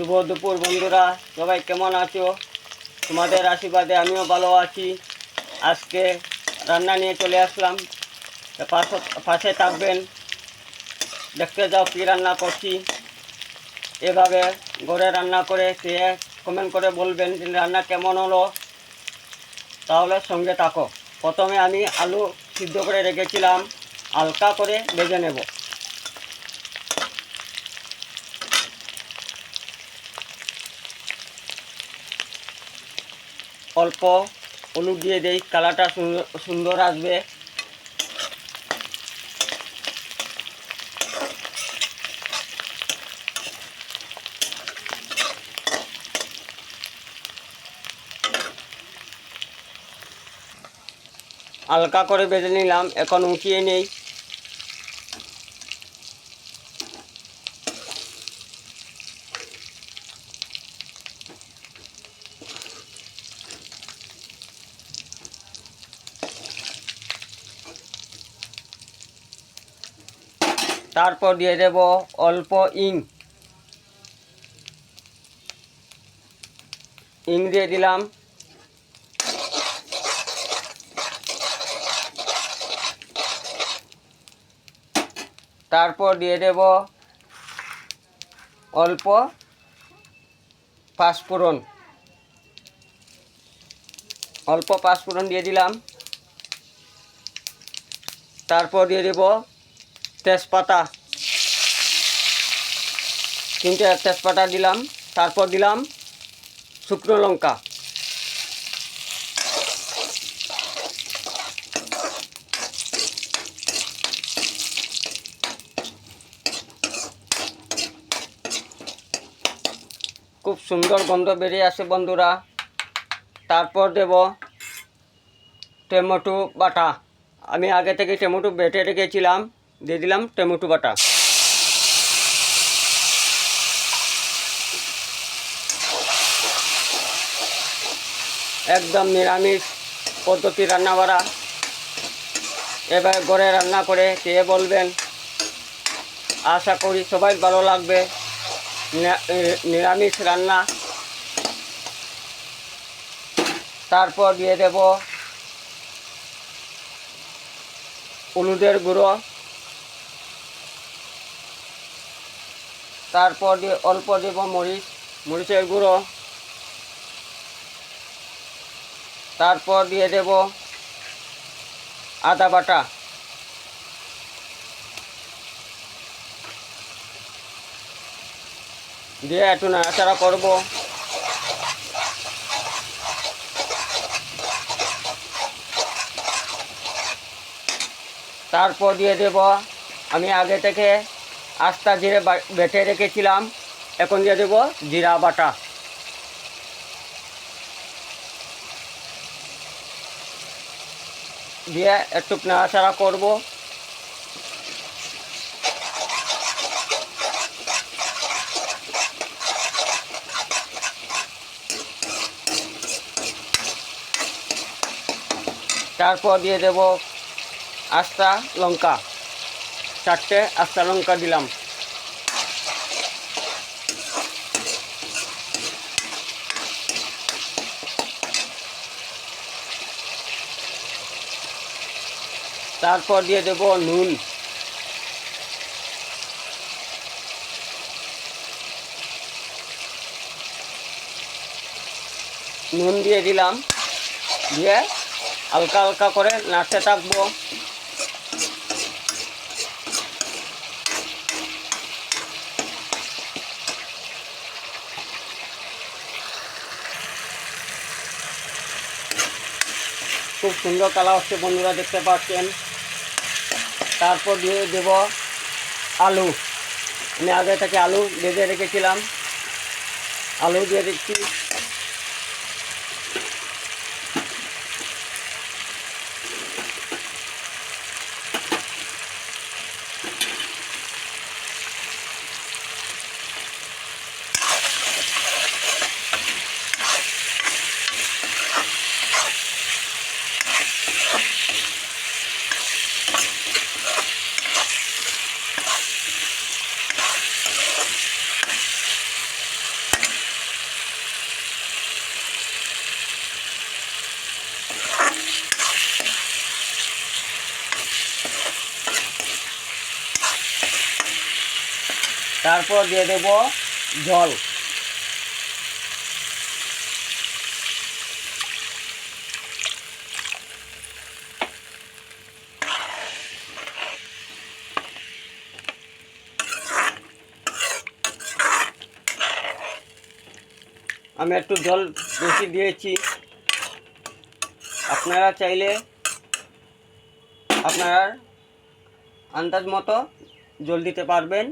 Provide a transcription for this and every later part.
শুভ দুপুর বন্ধুরা, সবাই কেমন আছো? তোমাদের আশীর্বাদে আমিও ভালো আছি। আজকে রান্না নিয়ে চলে আসলাম। পাশে থাকবেন। দেখতে যাও কী রান্না করছি। এভাবে ঘরে রান্না করে খেয়ে কমেন্ট করে বলবেন রান্না কেমন হলো। তাহলে সঙ্গে থাকো। প্রথমে আমি আলু সিদ্ধ করে রেখেছিলাম। হালকা করে ভেজে নেব। অল্প হলুদ দিয়ে দেই কালারটা সুন্দর আসবে। হালকা করে বেঁধে নিলাম এখন উঠিয়ে নেই। তারপর দিয়ে দেব অল্প ইং। ইং দিয়ে দিলাম। তারপর দিয়ে দেব অল্প পাঁচফোড়ন। অল্প পাঁচফোড়ন দিয়ে দিলাম। তারপর দিয়ে দেব তেজপাতা। তিনটে তেজপাতা দিলাম, তারপর দিলাম শুকনো লঙ্কা। খুব সুন্দর গন্ধ বেরিয়ে আসে বন্ধুরা। তারপর দেব টমেটো বাটা। আমি আগে থেকে টমেটো বেটে রেখেছিলাম। দিয়ে দিলাম টমেটো বাটা। একদম নিরামিষ পদ্ধতি রান্না করা এবার ঘরে রান্না করে খেয়ে বলবেন? আশা করি সবাই ভালো লাগবে। নিরামিষ রান্না। তারপর দিয়ে দেব হলুদের গুঁড়ো। তারপর দিয়ে অল্প দেব মরিচ, মরিচের গুঁড়ো। তারপর দিয়ে দেব আদা বাটা। দিয়ে একটু নাড়াচাড়া করব। তারপর দিয়ে দেব, আমি আগে থেকে আস্তা জিরে বেটে রেখেছিলাম। এখন দিয়ে দেব জিরা বাটা। দিয়ে একটু নাড়াচাড়া করব। তারপর দিয়ে দেব আস্তা লঙ্কা। চারটে আস্তা লঙ্কা দিলাম। তারপর দিয়ে দেব নুন। নুন দিয়ে দিলাম। দিয়ে হালকা হালকা করে নাড়তে থাকব। খুব সুন্দর কালার হচ্ছে, বন্ধুরা দেখতে পাচ্ছেন। তারপর দিয়ে দেব আলু। আমি আগে থেকে আলু ভেজে রেখেছিলাম। আলু দিয়ে দিচ্ছি। তারপর দিয়ে দেব জল। আমি একটু জল বেশি দিয়েছি। আপনারা চাইলে আপনারা আন্দাজ মতো জল দিতে পারবেন।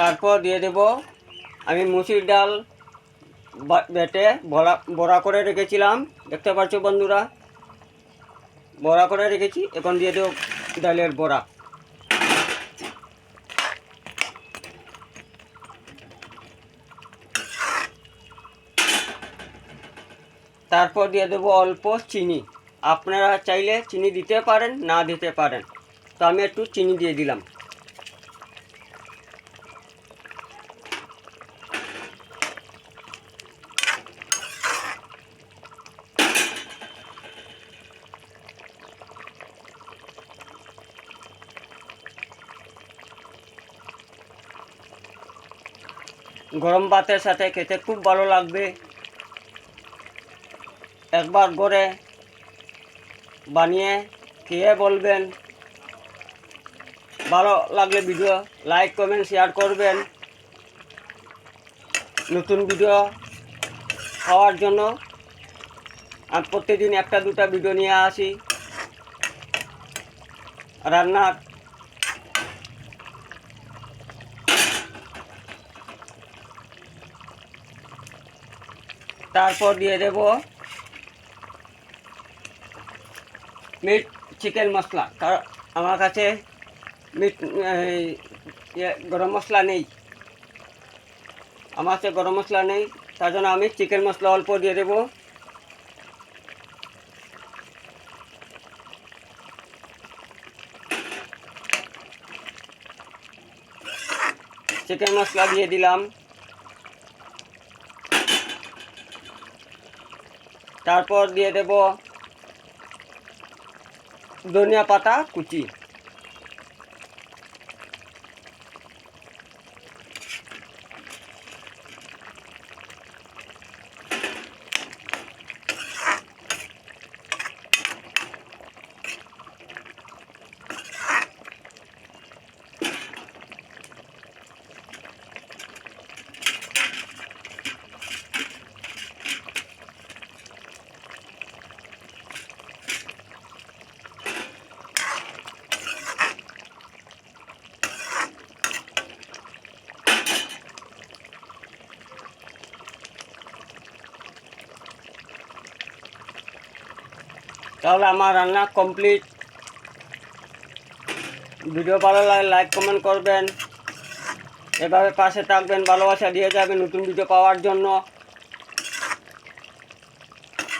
তারপর দিয়ে দেব আমি মুসুর ডাল বেটে বড়া বড়া করে রেখেছিলাম। দেখতে পাচ্ছ বন্ধুরা? বড়া করে রেখেছি, এখন দিয়ে দেব ডালের বড়া। তারপর দিয়ে দেবো অল্প চিনি। আপনারা চাইলে চিনি দিতে পারেন, না দিতে পারেন। তো আমি একটু চিনি দিয়ে দিলাম। গরম ভাতের সাথে খেতে খুব ভালো লাগবে। একবার করে বানিয়ে খেয়ে বলবেন। ভালো লাগলে ভিডিও লাইক, কমেন্ট, শেয়ার করবেন। নতুন ভিডিও পাওয়ার জন্য আমি প্রত্যেকদিন একটা দুটা ভিডিও নিয়ে আসি। রান্নার তারপর দিয়ে দেব মিট চিকেন মশলা। কারণ আমার কাছে মিট ইয়ে, গরম মশলা নেই। আমার কাছে গরম মশলা নেই তার জন্য আমি চিকেন মশলা অল্প দিয়ে দেবো। চিকেন মশলা দিয়ে দিলাম। তারপর দিয়ে দেব ধনিয়া পাতা কুচি। তাহলে আমার রান্না কমপ্লিট ভিডিও ভালো লাগে লাইক কমেন্ট করবেন। এভাবে পাশে থাকবেন, ভালোবাসা দিয়ে যাবেন নতুন ভিডিও পাওয়ার জন্য।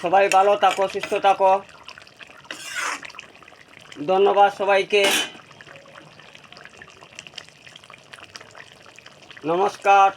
সবাই ভালো থাকো, সুস্থ থাকো। ধন্যবাদ সবাইকে। নমস্কার।